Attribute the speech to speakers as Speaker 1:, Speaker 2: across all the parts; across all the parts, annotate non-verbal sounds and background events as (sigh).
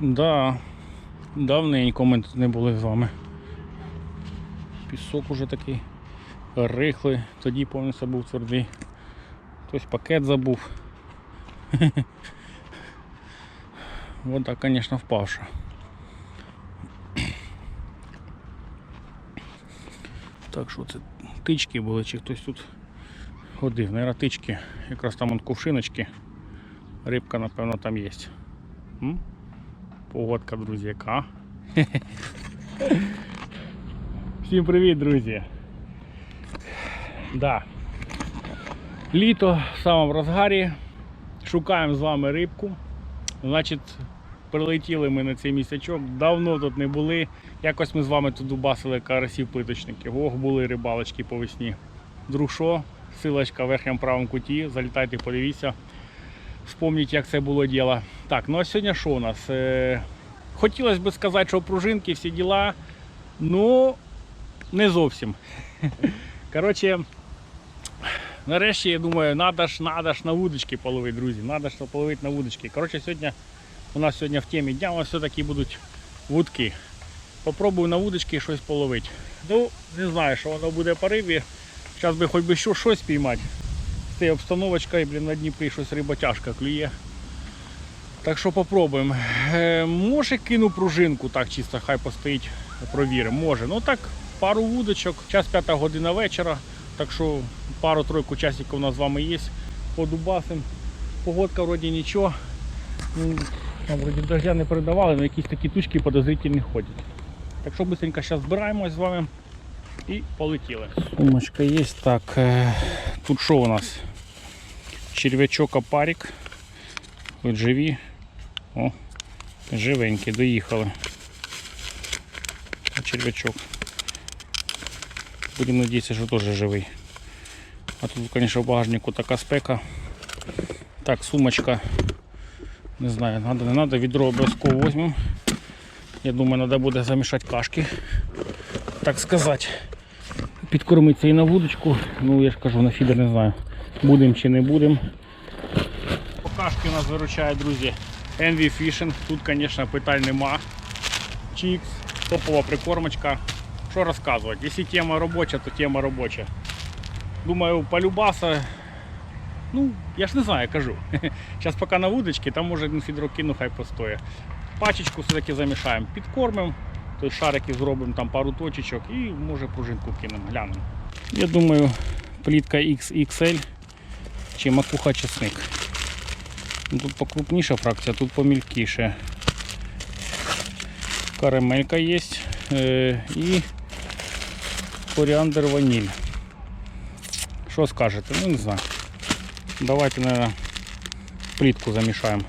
Speaker 1: Да, давненько ми тут не були з вами. Пісок уже такий рихлий, тоді повністю був твердий. Хтось пакет забув. (laughs) Вода, звісно, впавша. Так що це тички були, чи хтось тут ходив. Наверно, тички. Якраз там он кувшиночки. Рибка, напевно, там є. М? Погодка, друзі, яка. Всім привіт, друзі. Да. Літо в самому розгарі. Шукаємо з вами рибку. Значить, прилетіли ми на цей місячок. Давно тут не були. Якось ми з вами тут дубасили карасів плиточників. Ох, були рибалочки по весні. Друг що? Силочка в верхньому правому куті. Залітайте, подивіться. Вспомніть, як це було діло. Так, ну а сьогодні що у нас? Е, хотілося б сказати, що пружинки, всі діла. Ну, не зовсім. (laughs) Коротше, нарешті, я думаю, надо ж, надо ж на вудочки половити, друзі. Надо ж половити на вудочки. Коротше, сьогодні у нас сьогодні в темі дня у нас все-таки будуть вудки. Попробую на вудочки щось половити. Ну, не знаю, що воно буде по рибі. Зараз би хоч би що, щось піймати. З цією обстановочкою, блін, на Дніпрі щось риботяжка клює. Так що попробуємо. Е, може кину пружинку, так чисто, хай постоїть, провіримо. Може. Ну так, пару вудочок. Час п'ята година вечора. Так що пару-тройку часиків у нас з вами є. Подубасим. Погодка вроді нічого. Ну, Там вроді дождя не передавали, але якісь такі тучки подозрительні ходять. Так що быстренько зараз збираємось з вами і полетіли. Сумочка є. Так, е, тут що у нас? Черв'ячок опарик. От живі. О, живенькі, доїхали. Черв'ячок. Будемо надіятися, що теж живий. А тут, звісно, в багажнику така спека. Так, сумочка. Не знаю, надо, не надо, відро обов'язково візьмемо. Я думаю, треба буде замішати кашки. Так сказати. Підкормитися і на вудочку. Ну я ж кажу, на фідер не знаю. Будемо чи не будемо. У нас виручає, друзі. Envy Fishing. Тут, звісно, питань нема. Чікс, топова прикормочка. Що розказувати? Якщо тема робоча, то тема робоча. Думаю, полюбаса. Ну, я ж не знаю, кажу. (laughs) Зараз поки на вудочці, там може один фідро кину, хай постоє. Пачечку все-таки замішаємо, підкормимо, той шарики зробимо там пару точечок і може пружинку кинемо, глянемо. Я думаю, плітка XXL чи макуха чесник. Ну, Тут покрупніша фракція, тут помількіше. Карамелька є е, і коріандр ваніль. Що скажете? Ну не знаю. Давайте, наверное, плітку замішаємо.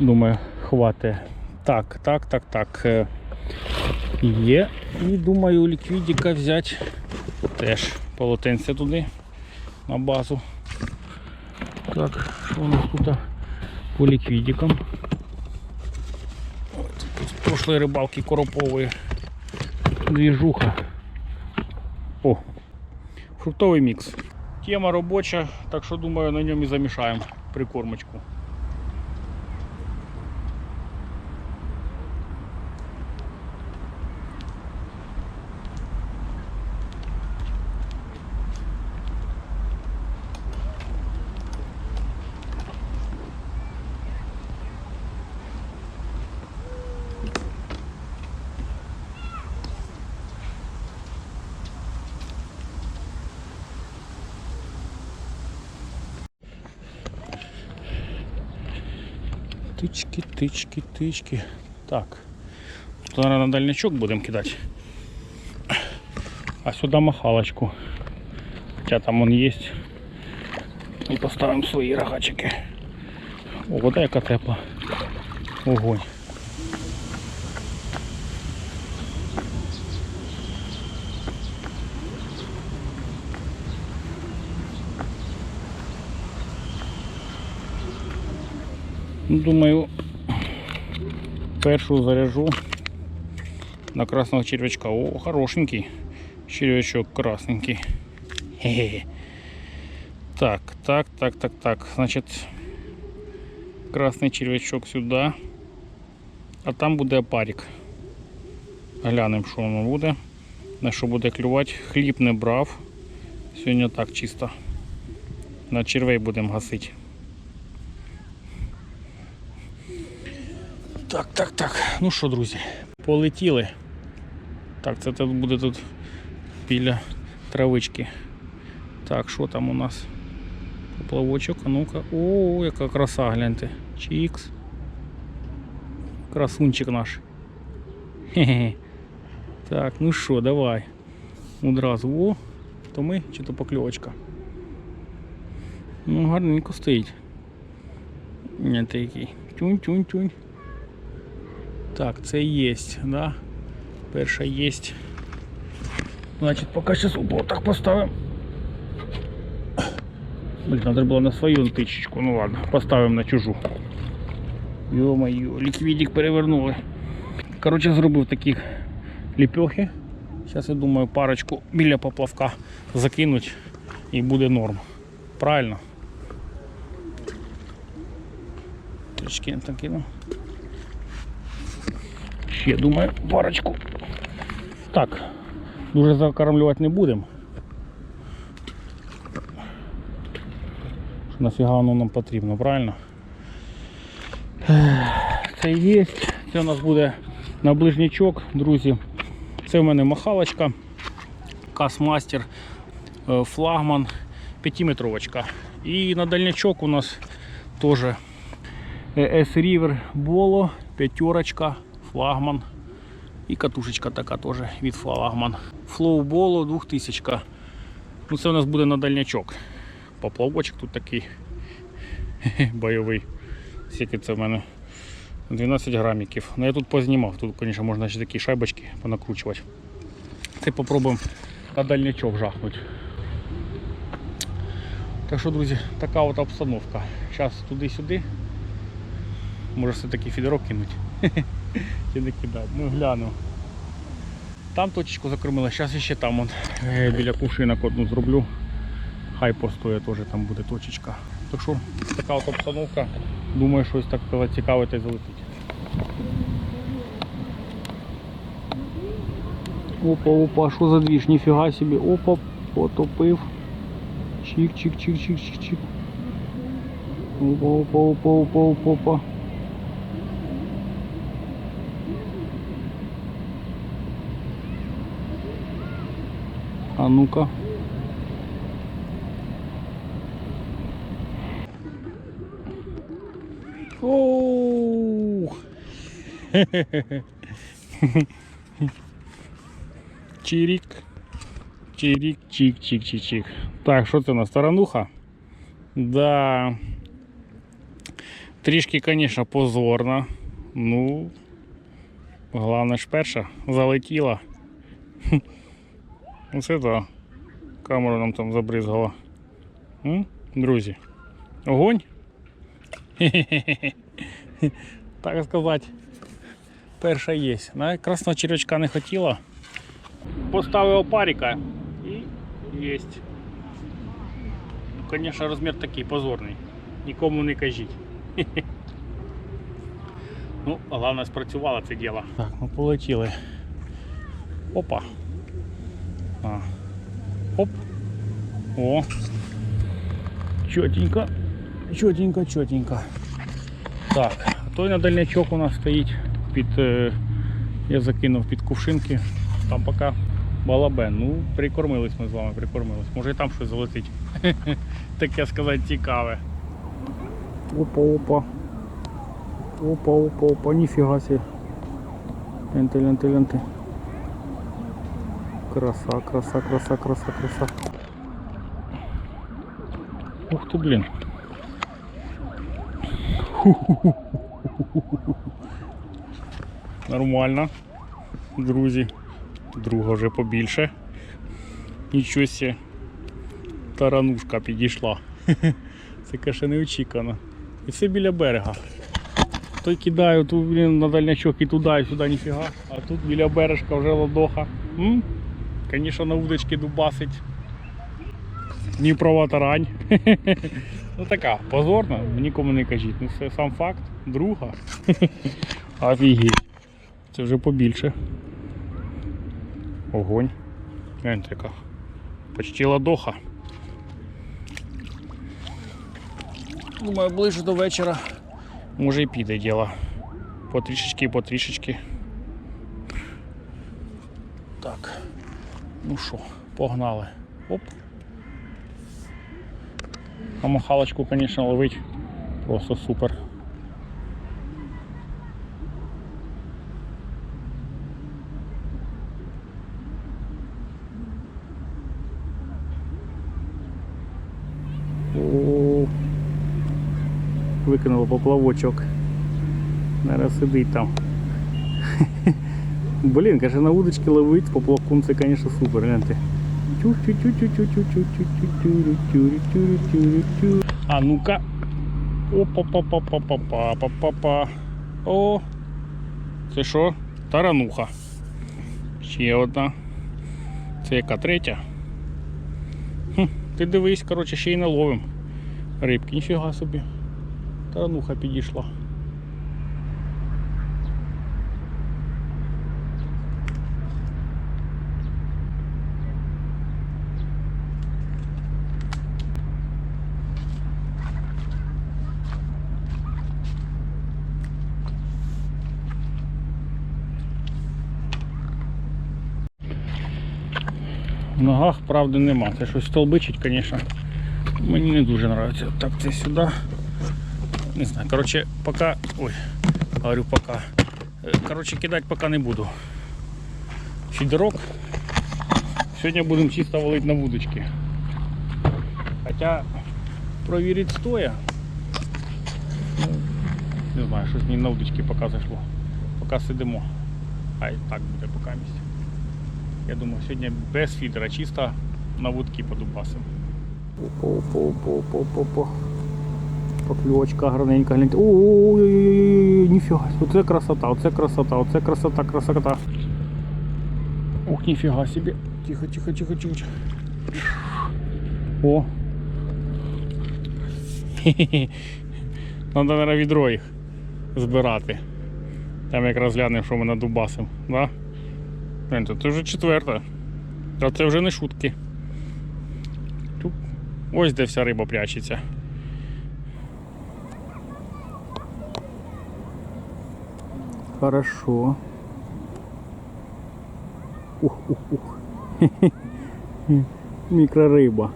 Speaker 1: Думаю, хватить. Так, так, так, так. е, Є. І думаю, ліквідіка взяти теж полотенце туди на базу. Так, що у нас тут по ліквідикам? Ой, тут з прошлої рибалки коропової двіжуха. О, фруктовий мікс. Тема робоча, так що думаю на ньому і замішаємо прикормочку. Тички, тички, тички. Так. Тут, на дальнячок будемо кидати. А сюди махалочку. Хоча там он є. І поставимо свої рогачики. О, вода яка тепла. Огонь. Думаю, першу заряжу на красного червячка. О, хорошенький. Червячок красненький. Хе-хе. Так, так, так, так, так. Значить, Красний червячок сюди. А там буде опарик. Глянемо, що воно буде. На що буде клювати. Хліб не брав. Сьогодні так чисто. На червей будемо гасити. Так, так, так. Ну що, друзі, полетіли. Так, це тут буде тут біля травички. Так, що там у нас? Поплавочок, а ну-ка. О, яка краса, гляньте. Чікс. Красунчик наш. Хе-хе. Так, ну що, давай. Одразу. О, то ми чи то покльовочка. Ну, гарненько стоїть. Ні, ти який. Тюнь-тюнь-тюнь. Так, це є, да? Перша є. Значить, поки зараз у так поставимо. Блін, треба було на свою тичечку. Ну ладно, поставимо на чужу. Йо-моє, ліквідик перевернули. Коротше, зробив такі ліпьохи. Зараз я думаю парочку біля поплавка закинуть і буде норм. Правильно? Трішки я так кину. Ще думаю парочку. Так, дуже закармлювати не будемо. Нафіга воно нам потрібно, правильно? Це є. Це у нас буде на ближнячок, друзі. Це в мене махалочка, касмастер, е, флагман, 5-метровочка. І на дальнячок у нас теж S-River Bolo, п'ятерочка, флагман. І катушечка така теж від флагман. Bolo 2000. Ну, це у нас буде на дальнячок. Поплавочок тут такий (laughs) бойовий. Скільки це в мене 12 граміків. Ну я тут познімав, тут, звісно, можна ще такі шайбочки понакручувати. Це попробуємо на дальнячок жахнути. Так що, друзі, така от обстановка. Зараз туди-сюди. Може все-таки фідерок кинуть. (laughs) Чи не кидати. Ну гляну. Там точечку закормили, зараз ще там от, е, біля кувшинок одну зроблю. Хай постоє теж там буде точечка. Так що така от обстановка. Думаю, щось так цікаве та й залетить. Опа, опа, що за двіж? Ніфіга собі. Опа, потопив. Чик, чик, чик, чик, чик, чик. Опа, опа, опа, опа, опа, опа. А ну-ка. Оу. (laughs) Чирік. Чирік, чик, чик, чик, чик. Так, що це у нас? Тарануха? Да. Трішки, звісно, позорно. Ну, головне ж перша залетіла. Оце так. Камеру нам там забризгала. М? Друзі. Огонь? (laughs) Так сказати, перша є. На красного червячка не хотіла. Поставив опарика і є. Звісно, розмір такий позорний. Нікому не кажіть. (laughs) Ну, головне спрацювало це діло. Так, ну полетіли. Опа. А. Оп. О. Чотенько. Чотенько, чотенько. Так, той на дальнячок у нас стоїть під. е, я закинув під кувшинки. Там поки балабен. Ну, прикормились ми з вами, прикормились. Може і там щось залетить. (laughs) Таке сказати цікаве. Опа, опа. Опа, опа, опа, ніфіга сі. Ленти, ленти, ленти. Краса, краса, краса, краса, краса. Ух ти, блін. Нормально. Друзі. Друга вже побільше. Нічого сі. Таранушка підійшла. (laughs) Це каже неочікано. І все біля берега. Той кидаю тут блін, на дальнячок і туди, і сюди ніфіга. А тут біля бережка вже ладоха. М? Звісно, на удочки дубасить. Дніпрова тарань. (laughs) Ну така, позорна, нікому не кажіть. Ну це сам факт. Друга. (laughs) Офігеть. Це вже побільше. Огонь. Гляньте яка. Почти ладоха. Думаю, ближче до вечора. Може і піде діло. Потрішечки, потрішечки. Так. Ну що, погнали. Оп. А махалочку, конечно, ловить просто супер. О, Викинуло поплавочок. Зараз сидить там. Блін, каже, на удочки ловить поплавком, це, конечно, супер, гляньте. А ну-ка. Опа-па-па-па-па-па-па-па. О. Це що? Тарануха. Ще одна. Це яка третя? Хм, ти дивись, коротше, ще й наловим. Рибки, ніфіга собі. Тарануха підійшла. Ногах правди нема. Це щось столбичить, звісно. Мені не дуже подобається. Так, це сюди. Не знаю. Коротше, поки. Ой, говорю поки. Е, Коротше, кидати поки не буду. Фідерок. Сьогодні будемо чисто валити на вудочки. Хоча провірити стоя. Ну, не знаю, щось мені на удочки поки зайшло. Поки сидимо. Хай так буде поки місць. Я думаю, сьогодні без фідера, чисто на вудки подубасимо. Опа-опа-опа-опа-опа. Покльовочка гарненька, гляньте. Ой-ой-ой, ніфіга. Оце красота, оце красота, оце красота, красота. Ух, ніфіга собі. Тихо, тихо, тихо, тихо. О. (laughs) Надо, наверное, відро їх збирати. Там якраз глянемо, що ми надубасимо. Да? Це вже четверта. А це вже не шутки. Ось де вся риба прячеться. Хорошо. Ух, ух, ух. (laughs) Мікрориба.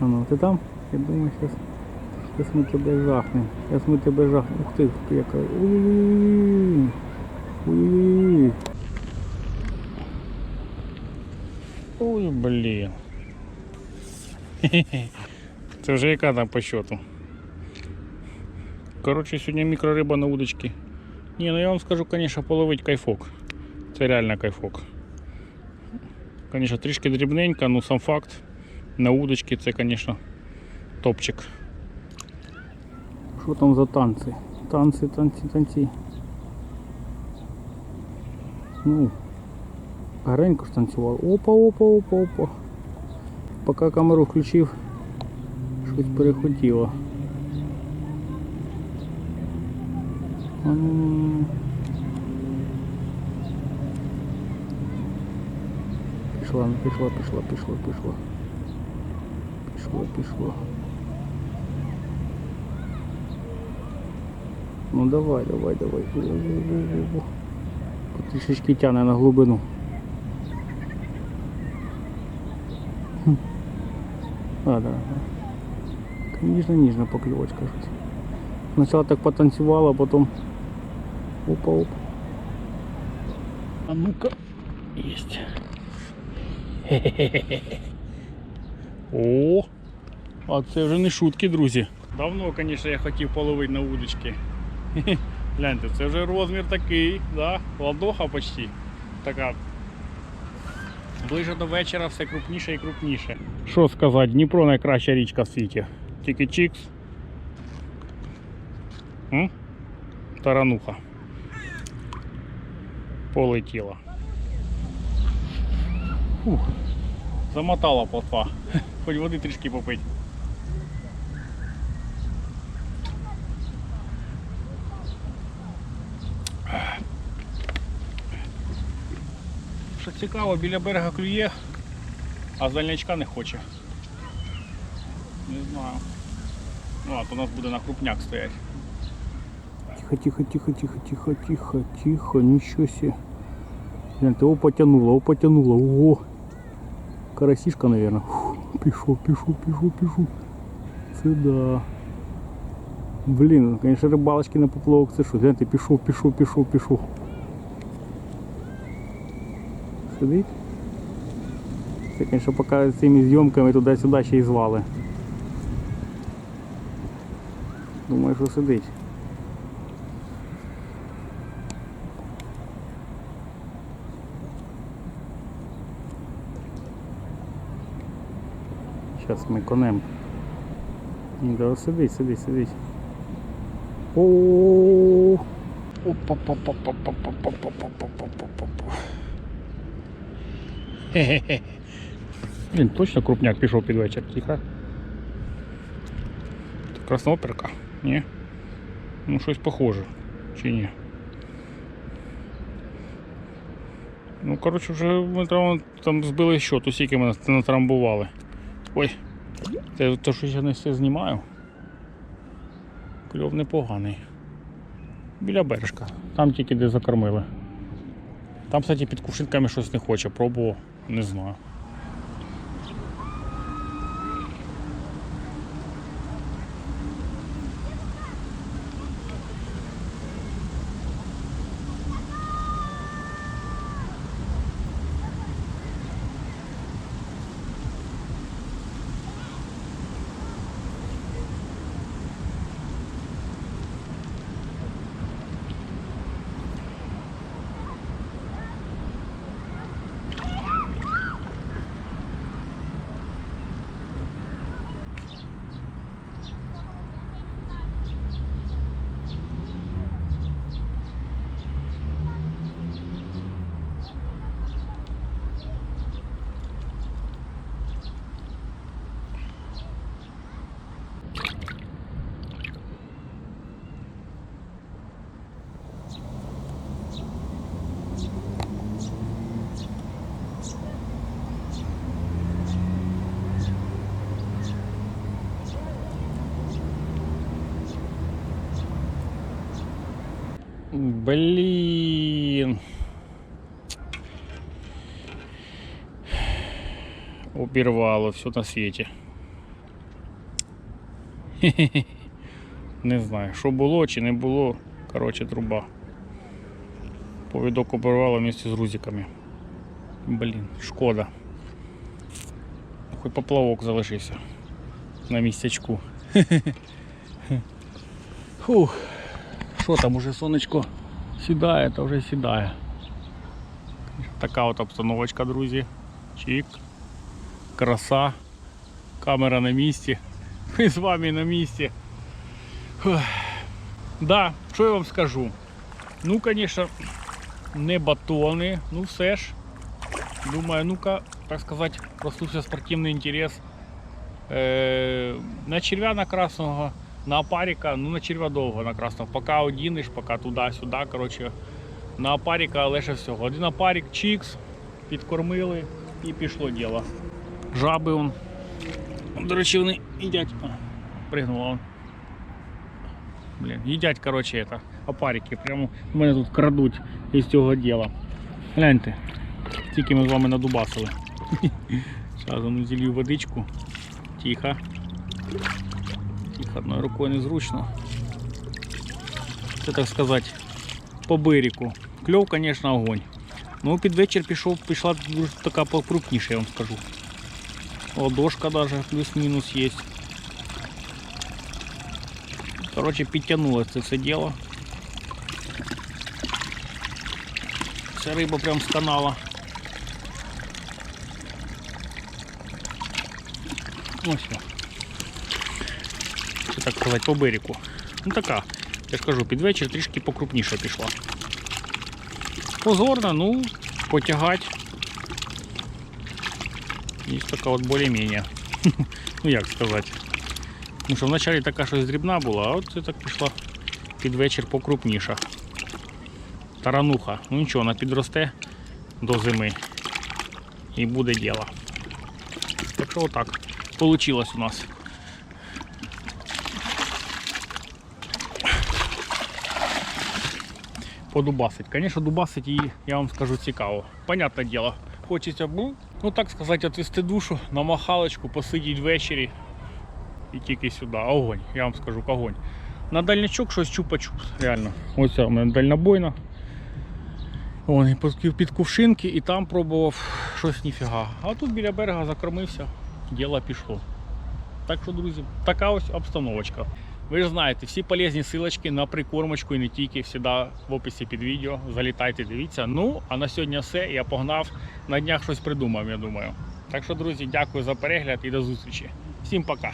Speaker 1: А ну, ти там? Я думаю, сейчас, сейчас ми тебе жахнемо. Сейчас ми тебе жахнемо. Ух ти яка. Ой-ой-ой. Блін. (laughs) Це вже яка там по счету? Коротше, сьогодні мікрориба на удочці. Ні, ну я вам скажу, конечно, половить кайфок. Це реально кайфок. Конечно, трішки дрібненько, ну сам факт. На удочці це, конечно, топчик. Що там за танці? Танці, танці, танці. Ну, гарненько ж танцював. Опа, опа, опа, опа. Поки камеру включив, щось перехотіло. А ну. Пішла, ну, пішла, пішла, пішла, пішла. Пішло, пішло. Ну давай, давай, давай. Трішечки тяне на глибину. Хм. А, да. Покльовочка щось. Сначала так потанцевала, а потом опа опа. А ну-ка. Есть. О! А це вже не шутки, друзі. Давно, звісно, я хотів половити на удочки. Гляньте, це вже розмір такий, да? ладоха почти. Така. Ближе до вечора все крупніше і крупніше. Що сказати, Дніпро найкраща річка в світі. Тільки чікс. М? Тарануха. Полетіла. Фух. Замотала плотва. Хоч води трішки попить. Що цікаво, біля берега клює, а з дальнячка не хоче. Не знаю. Ну, а то у нас буде на крупняк стоять. Тихо, тихо, тихо, тихо, тихо, тихо, тихо, нічого себе. Гляньте, о, потянуло, о, потянуло, ого. Карасишка, наверное. Фу, пішов, пішов, пішов, пішов. Це да. Блін, конечно, рибалочки на поплавок, це що, гляньте, пішов, пішов, пішов, пішов. Сидить? Це, конечно, поки цими зйомками туди-сюди ще й звали. Думаю, що сидить. Зараз ми конем. Ні, да, сидить, сидить, сидить. О. (laughs) Хе-хе-хе. Точно крупняк пішов під вечір, тихо. Краснооперка? Ні? Ну щось похоже. Чи ні? Ну, коротше, вже ми там, збили счет, усіки ми натрамбували. Ой, це то, що я не все знімаю. Кльов непоганий. Біля бережка. Там тільки де закормили. Там, кстати, під кувшинками щось не хоче, пробував, не знаю. Блін. Обірвало все на світі. Хе-хе-хе. Не знаю, що було чи не було. Коротше, труба. Повідок обірвало вместе з грузиками. Блін, шкода. Хоч поплавок залишився на місцячку. (laughs) Фух. Що там уже сонечко сідає, то вже сідає. Така от обстановочка, друзі. Чик. Краса. Камера на місці. Ми з вами на місці. Фух. Да, що я вам скажу? Ну, звісно, не батони, ну все ж. Думаю, ну-ка, так сказати, проснувся спортивний інтерес. Е, на черв'яна красного На опарика, ну на червя довго на красного. Поки одінеш, поки туди-сюди. коротше. На опарика лише всього. Один опарик, чікс, підкормили і пішло діло. Жаби он. До речі, вони їдять. Пригнула он. Блін, їдять, коротше, это, опарики. Прямо мене тут крадуть із цього діла. Гляньте, тільки ми з вами надубасили. (laughs) Зараз ну, зілью водичку. Тихо. Тихо, одною рукою незручно. Це так сказати, по берегу. Кльов, звісно, огонь. Ну, під вечір пішов, пішла дуже така покрупніша, я вам скажу. Ладошка даже плюс-мінус є. Короче, підтягнуло це все діло. Ця риба прям з канала. Ось. о. Так сказати, по берегу. Ну така, я ж кажу, під вечір трішки покрупніше пішла. Позорна, ну, потягать. Є така от більш-менш. (laughs) Ну як сказати. Тому що вначалі така щось дрібна була, а от це так пішла під вечір покрупніша. Тарануха. Ну нічого, вона підросте до зими. І буде діло. Так що отак. Получилось у нас. Подубасить. Звісно, дубасить її, я вам скажу, цікаво. Понятне діло. Хочеться, ну, так сказати, отвести душу на махалочку, посидіти ввечері і тільки сюди. Огонь, я вам скажу, огонь. На дальнячок щось чупа-чупс, реально. Ось це у мене дальнобойна. Вон, під кувшинки і там пробував щось ніфіга. А тут біля берега закормився, діло пішло. Так що, друзі, така ось обстановочка. Ви ж знаєте, всі полезні силочки на прикормочку і не тільки всіда в описі під відео. Залітайте, дивіться. Ну, а на сьогодні все. Я погнав. На днях щось придумав, я думаю. Так що, друзі, дякую за перегляд і до зустрічі. Всім пока.